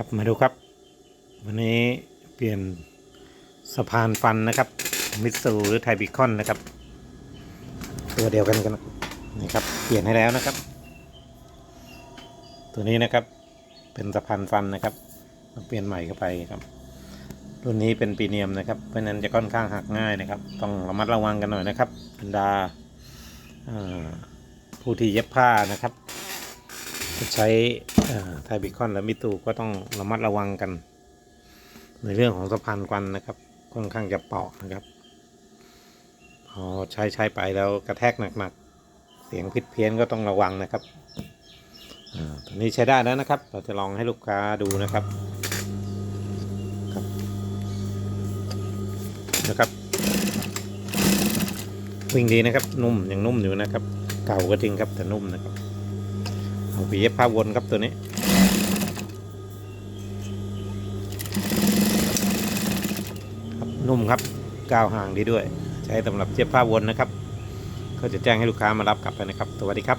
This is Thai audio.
ครับมาดูครับ วันนี้เปลี่ยนสะพานฟันนะครับมิตซูหรือไทบิคอนนะครับ ตัวเดียวกันกันนี่ครับ เปลี่ยนให้แล้วนะครับ ตัวนี้นะครับเป็นสะพานฟันนะครับมาเปลี่ยนใหม่เข้าไปครับรุ่นนี้เป็นปีเนียมนะครับเพราะนั้นจะค่อนข้างหักง่ายนะครับ ต้องระมัดระวังกันหน่อยนะครับบรรดาผู้ที่เย็บผ้านะครับ ใช้ไทบิคอนและมิตูก็ต้องระมัดระวังกัน ในเรื่องของสะพานควันนะครับ ค่อนข้างจะเปราะนะครับ พอใช้ใช้ไปแล้วกระแทกหนักๆ เสียงผิดเพี้ยนก็ต้องระวังนะครับอตัวนี้ใช้ได้แล้วนะครับ เราจะลองให้ลูกค้าดูนะครับครับนะครับวิ่งดีนะครับนุ่มยังนุ่มอยู่นะครับ เก่าก็จริงครับแต่นุ่มนะครับ เอาผีเย็บผ้าวนครับตัวนี้ครับนุ่มครับก้าวห่างดีด้วย ใช้สำหรับเย็บผ้าวนนะครับ ก็จะแจ้งให้ลูกค้ามารับกลับไปนะครับ สวัสดีครับ